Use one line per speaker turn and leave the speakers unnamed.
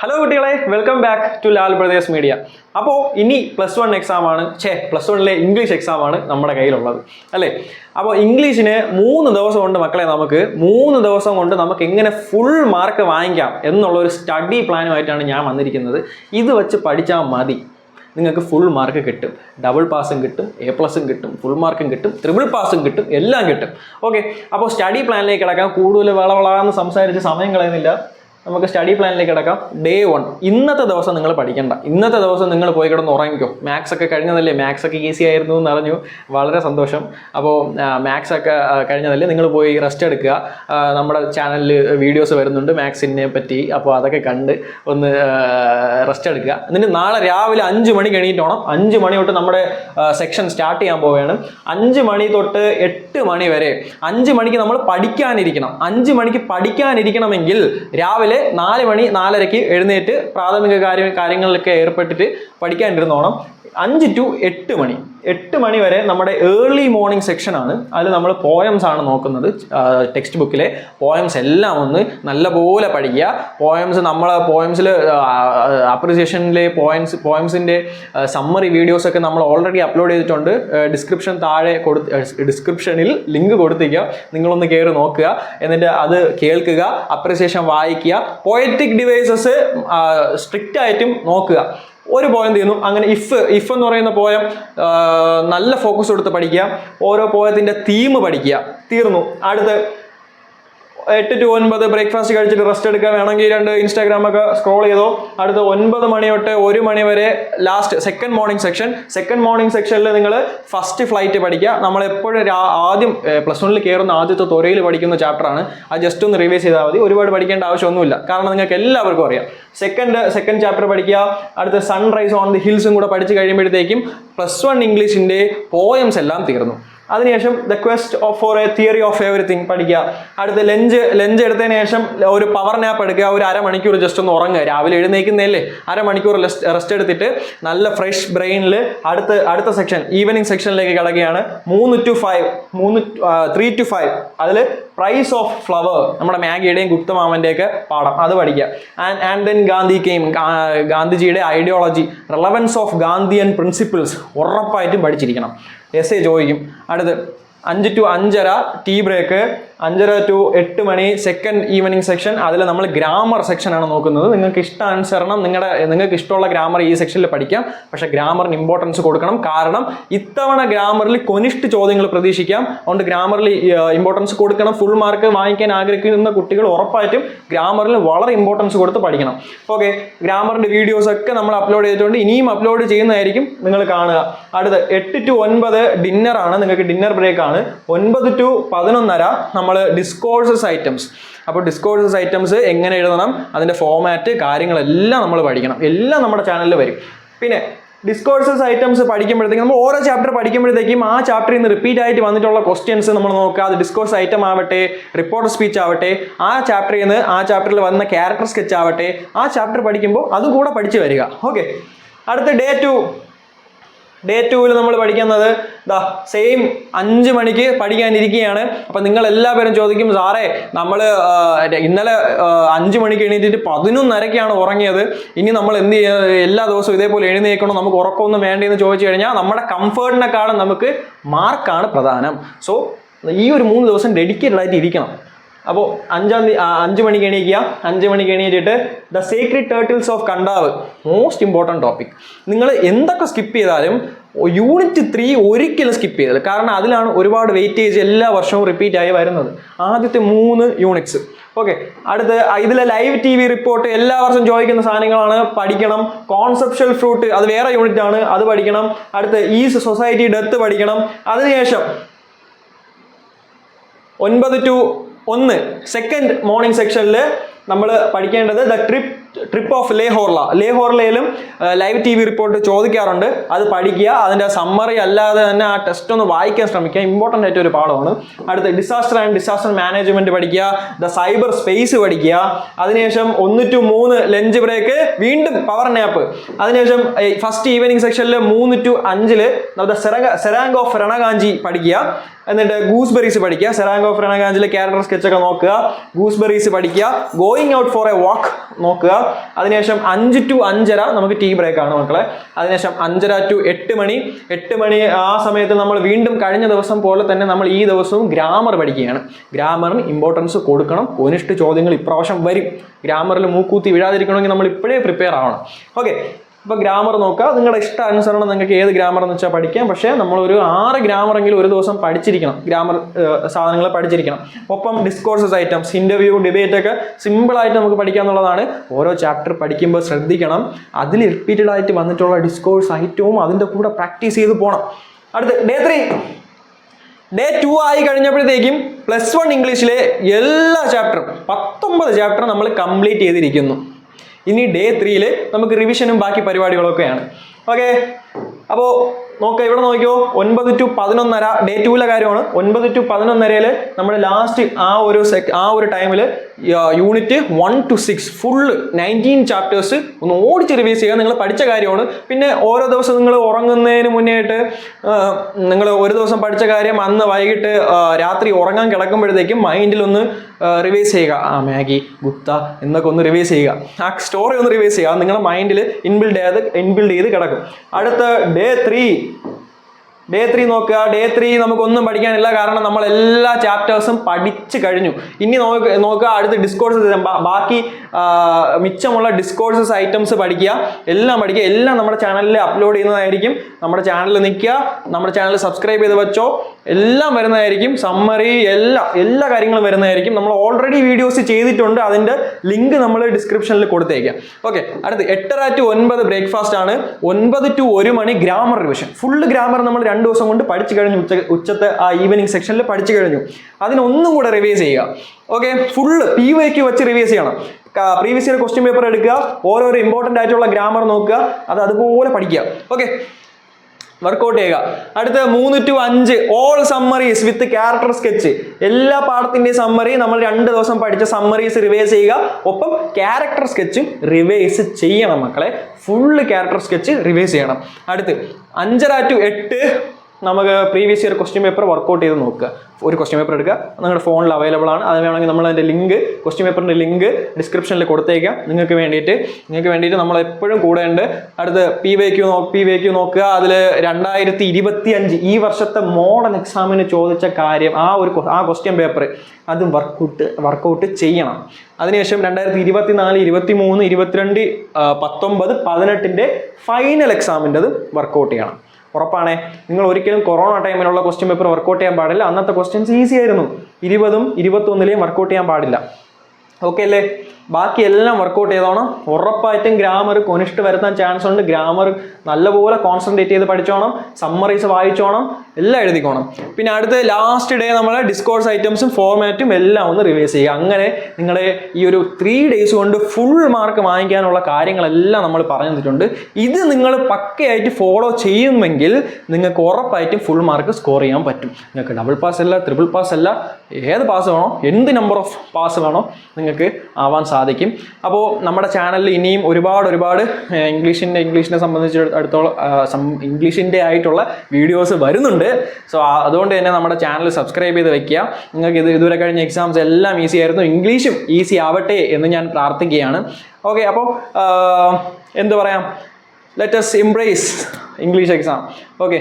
Hello കുട്ടികളെ welcome back to Lal brothers media അപ്പോൾ ഇനി പ്ലസ് വൺ എക്സാം ആണ്. ഛേ പ്ലസ് വണ്ണിലെ ഇംഗ്ലീഷ് എക്സാം ആണ് നമ്മുടെ കയ്യിലുള്ളത്. അല്ലേ? അപ്പോൾ ഇംഗ്ലീഷിന് മൂന്ന് ദിവസം കൊണ്ട് മക്കളെ നമുക്ക് മൂന്ന് ദിവസം കൊണ്ട് നമുക്ക് എങ്ങനെ ഫുൾ മാർക്ക് വാങ്ങിക്കാം എന്നുള്ള ഒരു സ്റ്റഡി പ്ലാനുമായിട്ടാണ് ഞാൻ വന്നിരിക്കുന്നത്. ഇത് വെച്ച് പഠിച്ചാൽ മതി. നിങ്ങൾക്ക് ഫുൾ മാർക്ക് കിട്ടും. ഡബിൾ പാസും കിട്ടും എ പ്ലസും കിട്ടും ഫുൾ മാർക്കും കിട്ടും ത്രിബിൾ പാസും കിട്ടും എല്ലാം കിട്ടും. ഓക്കെ അപ്പോൾ സ്റ്റഡി പ്ലാനിലേക്ക് കിടക്കാം. കൂടുതൽ വളവളാന്ന് സംസാരിച്ച് സമയം കളയുന്നില്ല. നമുക്ക് സ്റ്റഡി പ്ലാനിലേക്ക് കിടക്കാം. ഡേ വൺ ഇന്നത്തെ ദിവസം നിങ്ങൾ പഠിക്കണ്ട. ഇന്നത്തെ ദിവസം നിങ്ങൾ പോയി കിടന്ന് ഉറങ്ങിക്കോ. മാത്സ് ഒക്കെ കഴിഞ്ഞതല്ലേ? മാത്സ് ഒക്കെ ഈസി ആയിരുന്നു എന്ന് അറിഞ്ഞു. വളരെ സന്തോഷം. അപ്പോൾ മാത്സ് ഒക്കെ കഴിഞ്ഞതല്ലേ? നിങ്ങൾ പോയി റെസ്റ്റ് എടുക്കുക. നമ്മുടെ ചാനലിൽ വീഡിയോസ് വരുന്നുണ്ട് മാത്സിനെ പറ്റി. അപ്പോൾ അതൊക്കെ കണ്ട് ഒന്ന് റെസ്റ്റ് എടുക്കുക. എന്നിട്ട് നാളെ രാവിലെ അഞ്ച് മണി എണീറ്റോണം അഞ്ച് മണി തൊട്ട് നമ്മുടെ സെക്ഷൻ സ്റ്റാർട്ട് ചെയ്യാൻ പോവുകയാണ്. അഞ്ച് മണി തൊട്ട് എട്ട് മണി വരെ. അഞ്ച് മണിക്ക് നമ്മൾ പഠിക്കാനിരിക്കണം. അഞ്ച് മണിക്ക് പഠിക്കാനിരിക്കണമെങ്കിൽ രാവിലെ നാല് മണി നാലരയ്ക്ക് എഴുന്നേറ്റ് പ്രാഥമിക കാര്യ കാര്യങ്ങളിലൊക്കെ ഏർപ്പെട്ടിട്ട് പഠിക്കാനിരുന്നോണം. അഞ്ച് ടു എട്ട് മണി. എട്ട് മണി വരെ നമ്മുടെ ഏർലി മോർണിംഗ് ആണ്. അതിൽ നമ്മൾ പോയംസ് ആണ് നോക്കുന്നത്. ടെക്സ്റ്റ് ബുക്കിലെ പോയംസ് എല്ലാം ഒന്ന് നല്ലപോലെ പഠിക്കുക. പോയംസ് നമ്മളെ പോയംസിൽ അപ്രിസിയേഷനിലെ പോയംസ് പോയംസിന്റെ സമ്മറി വീഡിയോസ് ഒക്കെ നമ്മൾ ഓൾറെഡി അപ്ലോഡ് ചെയ്തിട്ടുണ്ട്. ഡിസ്ക്രിപ്ഷൻ താഴെ കൊടുത്ത് ഡിസ്ക്രിപ്ഷനിൽ ലിങ്ക് കൊടുത്തിരിക്കുക. നിങ്ങളൊന്ന് കയറി നോക്കുക. എന്നിട്ട് അത് കേൾക്കുക അപ്രിസിയേഷൻ വായിക്കുക. പോയറ്റിക് ഡിവൈസസ് സ്ട്രിക്റ്റ് ആയിട്ടും നോക്കുക. ഒരു പോയം തീർന്നു അങ്ങനെ ഇഫ് ഇഫ് എന്ന് പറയുന്ന പോയം നല്ല ഫോക്കസ് കൊടുത്ത് പഠിക്കുക. ഓരോ പോയത്തിന്റെ തീം പഠിക്കുക. തീർന്നു. അടുത്ത് എട്ട് ടു ഒൻപത് ബ്രേക്ക്ഫാസ്റ്റ് കഴിച്ചിട്ട് റെസ്റ്റ് എടുക്കാൻ വേണമെങ്കിൽ രണ്ട് ഇൻസ്റ്റാഗ്രാം ഒക്കെ സ്ക്രോൾ ചെയ്തോ. അടുത്ത ഒൻപത് മണി തൊട്ട് ഒരു മണി വരെ last second morning section second morning സെക്ഷനിൽ നിങ്ങൾ ഫസ്റ്റ് ഫ്ലൈറ്റ് പഠിക്കുക. നമ്മൾ എപ്പോഴും ആദ്യം പ്ലസ് വണ്ണിൽ കയറുന്ന ആദ്യത്തെ തൊരയിൽ പഠിക്കുന്ന ചാപ്റ്റർ ആണ്. അത് ജസ്റ്റ് ഒന്ന് റിവൈസ് ചെയ്താൽ മതി. ഒരുപാട് പഠിക്കേണ്ട ആവശ്യമൊന്നുമില്ല. കാരണം നിങ്ങൾക്ക് എല്ലാവർക്കും അറിയാം. സെക്കൻഡ് സെക്കൻഡ് ചാപ്റ്റർ പഠിക്കുക. അടുത്ത സൺറൈസ് ഓൺ ദി ഹിൽസും കൂടെ പഠിച്ചു കഴിയുമ്പോഴത്തേക്കും പ്ലസ് വൺ ഇംഗ്ലീഷിന്റെ പോയംസ് എല്ലാം തീർന്നു. അതിനുശേഷം the quest of for a theory of everything പഠിക്കുക. അടുത്ത് ലഞ്ച് ലഞ്ച് എടുത്തതിന് ശേഷം ഒരു പവർ നാപ്പ് എടുക്കുക. ഒരു അരമണിക്കൂർ ജസ്റ്റ് ഒന്ന് ഉറങ്ങുക. രാവിലെ എഴുന്നേക്കുന്നതല്ലേ? അരമണിക്കൂർ റെസ്റ്റ് എടുത്തിട്ട് നല്ല ഫ്രഷ് ബ്രെയിനിൽ അടുത്ത അടുത്ത സെക്ഷൻ ഈവനിങ് സെക്ഷനിലേക്ക് കിടക്കുകയാണ്. മൂന്ന് ടു ഫൈവ് മൂന്ന് ത്രീ ടു ഫൈവ് അതിൽ പ്രൈസ് ഓഫ് ഫ്ലവർ നമ്മുടെ മാഗിയുടെയും ഗുപ്തമാമന്റെയൊക്കെ പാഠം. അത് പഠിക്കുക. ആൻഡ് ദെൻ ഗാന്ധി കെയിം ഗാന്ധിജിയുടെ ideology relevance of Gandhian principles ഉറപ്പായിട്ടും പഠിച്ചിരിക്കണം. എസ് എ ചോദിക്കും. അടുത്ത് അഞ്ച് ടു അഞ്ചര ടീ ബ്രേക്ക് അഞ്ചര ടു എട്ട് മണി സെക്കൻഡ് ഈവനിങ് സെക്ഷൻ അതിൽ നമ്മൾ ഗ്രാമർ സെക്ഷനാണ് നോക്കുന്നത്. നിങ്ങൾക്ക് ഇഷ്ടാനുസരണം നിങ്ങളുടെ നിങ്ങൾക്ക് ഇഷ്ടമുള്ള ഗ്രാമർ ഈ സെക്ഷനിൽ പഠിക്കാം. പക്ഷേ ഗ്രാമറിന് ഇമ്പോർട്ടൻസ് കൊടുക്കണം. കാരണം ഇത്തവണ ഗ്രാമറിൽ കൊനിഷ്ഠ ചോദ്യങ്ങൾ പ്രതീക്ഷിക്കാം. അതുകൊണ്ട് ഗ്രാമറിൽ ഇമ്പോർട്ടൻസ് കൊടുക്കണം. ഫുൾ മാർക്ക് വാങ്ങിക്കാൻ ആഗ്രഹിക്കുന്ന കുട്ടികൾ ഉറപ്പായിട്ടും ഗ്രാമറിൽ വളരെ ഇമ്പോർട്ടൻസ് കൊടുത്ത് പഠിക്കണം. ഓക്കെ ഗ്രാമറിന്റെ വീഡിയോസ് ഒക്കെ നമ്മൾ അപ്ലോഡ് ചെയ്തിട്ടുണ്ട്. ഇനിയും അപ്ലോഡ് ചെയ്യുന്നതായിരിക്കും നിങ്ങൾ കാണുക. അടുത്ത് എട്ട് ടു ഒൻപത് ഡിന്നറാണ് നിങ്ങൾക്ക് ഡിന്നർ ബ്രേക്ക് ആണ്. ഒൻപത് ടു പതിനൊന്നര നമ്മൾ ഡിസ്കോഴ്സസ് ഐറ്റംസ് അപ്പോൾ ഡിസ്കോഴ്സസ് ഐറ്റംസ് എങ്ങനെ എഴുതണം അതിന്റെ ഫോമാറ്റ് കാര്യങ്ങളെല്ലാം നമ്മൾ പഠിക്കണം. എല്ലാം നമ്മുടെ ചാനലിൽ വരും. പിന്നെ ഡിസ്കോഴ്സസ് ഐറ്റംസ് പഠിക്കുമ്പോഴത്തേക്കും നമ്മൾ ഓരോ ചാപ്റ്റർ പഠിക്കുമ്പോഴത്തേക്കും ആ ചാപ്റ്ററിൽ നിന്ന് റിപ്പീറ്റ് ആയിട്ട് വന്നിട്ടുള്ള ക്വസ്റ്റ്യൻസ് നമ്മൾ നോക്കുക. അത് ഡിസ്കോഴ്സ് ഐറ്റം ആവട്ടെ റിപ്പോർട്ട് സ്പീച്ച് ആവട്ടെ ആ ചാപ്റ്ററിൽ നിന്ന് ആ ചാപ്റ്ററിൽ വന്ന ക്യാരക്ടർ സ്കെച്ച് ആവട്ടെ ആ ചാപ്റ്റർ പഠിക്കുമ്പോൾ അതും കൂടെ പഠിച്ചു വരിക. ഓക്കെ അടുത്ത ഡേ ടു ഡേ ടൂവിൽ നമ്മൾ പഠിക്കുന്നത് ദാ സെയിം അഞ്ച് മണിക്ക് പഠിക്കാനിരിക്കുകയാണ് അപ്പം നിങ്ങൾ എല്ലാവരും ചോദിക്കും സാറേ നമ്മൾ ഇന്നലെ അഞ്ച് മണിക്ക് എണീറ്റിട്ട് പതിനൊന്നരക്കാണ് ഉറങ്ങിയത്. ഇനി നമ്മൾ എന്ത് ചെയ്യുന്നത് എല്ലാ ദിവസവും ഇതേപോലെ എഴുന്നേൽക്കണോ? നമുക്ക് ഉറക്കമൊന്നും വേണ്ടെന്ന് ചോദിച്ചു കഴിഞ്ഞാൽ നമ്മുടെ കംഫേർട്ടിനെക്കാളും നമുക്ക് മാർക്കാണ് പ്രധാനം. സോ ഈ ഒരു മൂന്ന് ദിവസം ഡെഡിക്കേറ്റഡ് ആയിട്ട് ഇരിക്കണം. അപ്പോൾ അഞ്ചാം തീയതി അഞ്ച് മണിക്ക് എണീക്കുക. അഞ്ച് മണിക്ക് എണീറ്റിട്ട് the secret turtles of Kadavu most important topic നിങ്ങൾ എന്തൊക്കെ സ്കിപ്പ് ചെയ്താലും യൂണിറ്റ് ത്രീ ഒരിക്കലും സ്കിപ്പ് ചെയ്തത് കാരണം അതിലാണ് ഒരുപാട് വെയിറ്റേജ് എല്ലാ വർഷവും റിപ്പീറ്റ് ആയി വരുന്നത്. ആദ്യത്തെ മൂന്ന് യൂണിറ്റ്സ് ഓക്കെ അടുത്ത് ഇതിലെ ലൈവ് ടി വി റിപ്പോർട്ട് എല്ലാ വർഷവും ചോദിക്കുന്ന സാധനങ്ങളാണ്. പഠിക്കണം. കോൺസെപ്ഷ്യൽ ഫ്രൂട്ട് അത് വേറെ യൂണിറ്റ് ആണ്. അത് പഠിക്കണം. അടുത്ത് ഈ സൊസൈറ്റി ഡെത്ത് പഠിക്കണം. അതിനുശേഷം ഒൻപത് ടു ഒന്ന് സെക്കൻഡ് മോർണിംഗ് സെക്ഷനിൽ നമ്മൾ പഠിക്കേണ്ടത് the trip trip of Le Horla ലേഹോർലയിലും live T V report ചോദിക്കാറുണ്ട്. അത് പഠിക്കുക. അതിന്റെ സമ്മറി അല്ലാതെ തന്നെ ആ ടെസ്റ്റ് ഒന്ന് വായിക്കാൻ ശ്രമിക്കുക. ഇമ്പോർട്ടന്റ് ആയിട്ട് ഒരു പാഠമാണ്. അടുത്ത ഡിസാസ്റ്റർ ആൻഡ് ഡിസാസ്റ്റർ മാനേജ്മെന്റ് പഠിക്കുക. ദ സൈബർ സ്പേസ് പഠിക്കുക. അതിനുശേഷം ഒന്ന് ടു മൂന്ന് ലഞ്ച് ബ്രേക്ക് വീണ്ടും പവർ നാപ്പ് അതിനുശേഷം ഫസ്റ്റ് ഈവനിങ് സെക്ഷനിൽ മൂന്ന് ടു അഞ്ചിൽ ദ സെറക സെറാങ്ക് ഓഫ് രണകാഞ്ചി പഠിക്കുക. എന്നിട്ട് ഗൂസ്ബെറീസ് പഠിക്കുക. സെറാങ്ക് ഓഫ് രണകാഞ്ചിലെ ക്യാരക്ടർ സ്കെച്ചൊക്കെ നോക്കുക. ഗൂസ്ബെറീസ് പഠിക്കുക. Going out for a walk നോക്കുക. അതിനുശേഷം അഞ്ച് ടു അഞ്ചര നമുക്ക് ടീ ബ്രേക്ക് ആണ് മക്കളെ. അതിനുശേഷം അഞ്ചര ടു എട്ട് മണി. എട്ട് മണി ആ സമയത്ത് നമ്മൾ വീണ്ടും കഴിഞ്ഞ ദിവസം പോലെ തന്നെ നമ്മൾ ഈ ദിവസവും ഗ്രാമർ പഠിക്കുകയാണ്. ഗ്രാമറിന് ഇമ്പോർട്ടൻസ് കൊടുക്കണം. ഒനിഷ്ട് ചോദ്യങ്ങൾ ഇപ്രാവശ്യം വരും. ഗ്രാമറിൽ മൂക്കൂത്തി വീഴാതിരിക്കണമെങ്കിൽ നമ്മൾ ഇപ്പോഴേ പ്രിപ്പയർ ആവണം. ഓക്കെ അപ്പോൾ ഗ്രാമർ നോക്കുക. നിങ്ങളുടെ ഇഷ്ട അനുസരണം നിങ്ങൾക്ക് ഏത് ഗ്രാമർ എന്ന് വെച്ചാൽ പഠിക്കാം. പക്ഷേ നമ്മളൊരു ആറ് ഗ്രാമറെങ്കിലും ഒരു ദിവസം പഠിച്ചിരിക്കണം. ഗ്രാമർ സാധനങ്ങൾ പഠിച്ചിരിക്കണം. ഒപ്പം ഡിസ്കോഴ്സസ് ഐറ്റംസ് ഇന്റർവ്യൂ ഡിബേറ്റ് ഒക്കെ സിമ്പിളായിട്ട് നമുക്ക് പഠിക്കാന്നുള്ളതാണ് ഓരോ ചാപ്റ്റർ പഠിക്കുമ്പോൾ ശ്രദ്ധിക്കണം. അതിൽ റിപ്പീറ്റഡ് ആയിട്ട് വന്നിട്ടുള്ള ഡിസ്കോഴ്സ് ഐറ്റവും അതിന്റെ കൂടെ പ്രാക്ടീസ് ചെയ്ത് പോകണം അടുത്ത് ഡേ ത്രീ ഡേ ടു ആയി കഴിഞ്ഞപ്പോഴത്തേക്കും പ്ലസ് വൺ ഇംഗ്ലീഷിലെ എല്ലാ ചാപ്റ്ററും പത്തൊമ്പത് ചാപ്റ്റർ നമ്മൾ കംപ്ലീറ്റ് ചെയ്തിരിക്കുന്നു. ഇനി ഡേ ത്രീയിൽ നമുക്ക് റിവിഷനും ബാക്കി പരിപാടികളൊക്കെയാണ്. ഓക്കെ അപ്പോൾ നോക്കുക ഇവിടെ നോക്കിയോ? ഒൻപത് ടു പതിനൊന്നര ഡേ ടൂവിലെ കാര്യമാണ്. ഒൻപത് ടു പതിനൊന്നരയിൽ നമ്മുടെ ലാസ്റ്റ് ആ ഒരു സെക് ആ ഒരു ടൈമിൽ unit one two six full nineteen chapters ഒന്ന് ഓടിച്ച് റിവൈസ് ചെയ്യുക. നിങ്ങൾ പഠിച്ച കാര്യമാണ്. പിന്നെ ഓരോ ദിവസം നിങ്ങൾ ഉറങ്ങുന്നതിന് മുന്നേയിട്ട് നിങ്ങൾ ഒരു ദിവസം പഠിച്ച കാര്യം അന്ന് വൈകിട്ട് രാത്രി ഉറങ്ങാൻ കിടക്കുമ്പോഴത്തേക്കും മൈൻഡിൽ ഒന്ന് റിവൈസ് ചെയ്യുക. ആ മാഗി ഗുപ്ത എന്നൊക്കെ ഒന്ന് റിവൈസ് ചെയ്യുക. ആ സ്റ്റോറി ഒന്ന് റിവൈസ് ചെയ്യുക. നിങ്ങളുടെ മൈൻഡിൽ ഇൻബിൽഡ് ചെയ്ത് ഇൻബിൽഡ് ചെയ്ത് കിടക്കും. അടുത്ത ഡേ ത്രീ ഡേ ത്രീ നോക്കുക. ഡേ ത്രീ നമുക്കൊന്നും പഠിക്കാനില്ല. കാരണം നമ്മൾ എല്ലാ ചാപ്റ്റേഴ്സും പഠിച്ചു കഴിഞ്ഞു. ഇനി നോക്കുക. അടുത്ത ഡിസ്കോഴ്സ് ബാക്കി മിച്ചമുള്ള ഡിസ്കോഴ്സസ് ഐറ്റംസ് പഠിക്കുക. എല്ലാം പഠിക്കുക. എല്ലാം നമ്മുടെ ചാനലിൽ അപ്ലോഡ് ചെയ്യുന്നതായിരിക്കും. നമ്മുടെ ചാനലിൽ നിൽക്കുക. നമ്മുടെ ചാനൽ സബ്സ്ക്രൈബ് ചെയ്ത് വെച്ചോ. എല്ലാം വരുന്നതായിരിക്കും. സമ്മറി എല്ലാ എല്ലാ കാര്യങ്ങളും വരുന്നതായിരിക്കും. നമ്മൾ ഓൾറെഡി വീഡിയോസ് ചെയ്തിട്ടുണ്ട്. അതിന്റെ ലിങ്ക് നമ്മൾ ഡിസ്ക്രിപ്ഷനിൽ കൊടുത്തേക്കാം. ഓക്കെ അടുത്ത് എട്ടര ടു ഒൻപത് ബ്രേക്ക്ഫാസ്റ്റ് ആണ്. ഒൻപത് ടു ഒരു മണി ഗ്രാമർ റിവിഷൻ ഫുള്ള് ഗ്രാമർ നമ്മൾ രണ്ട് ദിവസം കൊണ്ട് പഠിച്ചു കഴിഞ്ഞു. ഉച്ച ഉച്ചത്തെ ആ ഈവനിങ് സെക്ഷനിൽ പഠിച്ചു കഴിഞ്ഞു. അതിനൊന്നും കൂടെ റിവൈസ് ചെയ്യുക. ഓക്കെ ഫുള്ള് പി വൈക്ക് വെച്ച് റിവൈസ് ചെയ്യണം. പ്രീവിയസ് ഇയർ ക്വസ്റ്റ്യൻ പേപ്പർ എടുക്കുക. ഓരോരോ ഇമ്പോർട്ടന്റ് ആയിട്ടുള്ള ഗ്രാമർ നോക്കുക. അത് അതുപോലെ പഠിക്കുക. ഓക്കെ വർക്കൗട്ട് ചെയ്യുക. അടുത്ത മൂന്ന് ടു അഞ്ച് all summaries with character sketch എല്ലാ പാഠത്തിന്റെയും സമ്മറി നമ്മൾ രണ്ട് ദിവസം പഠിച്ച സമ്മറീസ് റിവൈസ് ചെയ്യുക. ഒപ്പം ക്യാരക്ടർ സ്കെച്ചും റിവൈസ് ചെയ്യണം മക്കളെ. ഫുള്ള് ക്യാരക്ടർ സ്കെച്ച് റിവൈസ് ചെയ്യണം. അടുത്ത് അഞ്ചര ടു എട്ട് നമുക്ക് previous year question paper workout ചെയ്ത് നോക്കുക. ഒരു ക്വസ്റ്റ്യൻ പേപ്പർ എടുക്കുക. നിങ്ങളുടെ ഫോണിൽ അവൈലബിൾ ആണ്. അത് വേണമെങ്കിൽ നമ്മൾ അതിന്റെ ലിങ്ക് ക്വസ്റ്റ്യൻ പേപ്പറിന്റെ ലിങ്ക് ഡിസ്ക്രിപ്ഷനിൽ കൊടുത്തേക്കാം. നിങ്ങൾക്ക് വേണ്ടിയിട്ട് നിങ്ങൾക്ക് വേണ്ടിയിട്ട് നമ്മൾ എപ്പോഴും കൂടെ ഉണ്ട്. അടുത്ത് P Y Q no P Y Q നോക്കുക. അതിൽ രണ്ടായിരത്തി ഇരുപത്തി അഞ്ച് ഈ വർഷത്തെ മോഡൽ എക്സാമിന് ചോദിച്ച കാര്യം ആ ഒരു ആ ക്വസ്റ്റ്യൻ പേപ്പർ അത് വർക്കൗട്ട് വർക്കൗട്ട് ചെയ്യണം. അതിനുശേഷം രണ്ടായിരത്തി ഇരുപത്തി നാല് ഇരുപത്തി മൂന്ന് ഇരുപത്തിരണ്ട് പത്തൊമ്പത് പതിനെട്ടിന്റെ ഫൈനൽ എക്സാമിന്റെ അത് വർക്കൗട്ട് ചെയ്യണം. ഉറപ്പാണേ. നിങ്ങൾ ഒരിക്കലും കൊറോണ ടൈമിലുള്ള ക്വസ്റ്റ്യൻ പേപ്പർ വർക്കൗട്ട് ചെയ്യാൻ പാടില്ല. അന്നത്തെ ക്വസ്റ്റ്യൻസ് ഈസി ആയിരുന്നു. ഇരുപതും ഇരുപത്തൊന്നിലെയും വർക്കൗട്ട് ചെയ്യാൻ പാടില്ല. ഓക്കെ അല്ലേ? ബാക്കി എല്ലാം വർക്കൗട്ട് ചെയ്തോണം. ഉറപ്പായിട്ടും ഗ്രാമർ കൊനിഷ്ട് വരുത്താൻ ചാൻസ് ഉണ്ട്. ഗ്രാമർ നല്ലപോലെ കോൺസെൻട്രേറ്റ് ചെയ്ത് പഠിച്ചോണം. സമ്മറീസ് വായിച്ചോണം. എല്ലാം എഴുതിക്കോണം. പിന്നെ അടുത്ത ലാസ്റ്റ് ഡേ നമ്മൾ ഡിസ്കോഴ്സ് ഐറ്റംസും ഫോർമാറ്റും എല്ലാം ഒന്ന് റിവൈസ് ചെയ്യുക. അങ്ങനെ നിങ്ങളെ ഈ ഒരു ത്രീ ഡേയ്സ് കൊണ്ട് ഫുൾ മാർക്ക് വാങ്ങിക്കാനുള്ള കാര്യങ്ങളെല്ലാം നമ്മൾ പറഞ്ഞു തന്നിട്ടുണ്ട് ഇത് നിങ്ങൾ പക്കയായിട്ട് ഫോളോ ചെയ്യുമെങ്കിൽ നിങ്ങൾക്ക് ഉറപ്പായിട്ടും ഫുൾ മാർക്ക് സ്കോർ ചെയ്യാൻ പറ്റും. നിങ്ങൾക്ക് ഡബിൾ പാസ് അല്ല ട്രിപ്പിൾ പാസ് അല്ല ഏത് പാസ് വേണോ എന്ത് നമ്പർ ഓഫ് പാസ് വേണോ നിങ്ങൾക്ക് ആവാൻ സാധിക്കും. അപ്പോൾ നമ്മുടെ ചാനലിൽ ഇനിയും ഒരുപാട് ഒരുപാട് ഇംഗ്ലീഷിന്റെ ഇംഗ്ലീഷിനെ സംബന്ധിച്ചിടത്തോളം ഇംഗ്ലീഷിന്റെ ആയിട്ടുള്ള വീഡിയോസ് വരുന്നുണ്ട്. സോ അതുകൊണ്ട് തന്നെ നമ്മുടെ ചാനൽ സബ്സ്ക്രൈബ് ചെയ്ത് വെക്കുക. നിങ്ങൾക്ക് ഇത് ഇതുവരെ കഴിഞ്ഞ എക്സാംസ് എല്ലാം ഈസി ആയിരുന്നു. ഇംഗ്ലീഷും ഈസി ആവട്ടെ എന്ന് ഞാൻ പ്രാർത്ഥിക്കുകയാണ്. ഓക്കെ അപ്പോൾ എന്ത് പറയാം? Let's impress English exam okay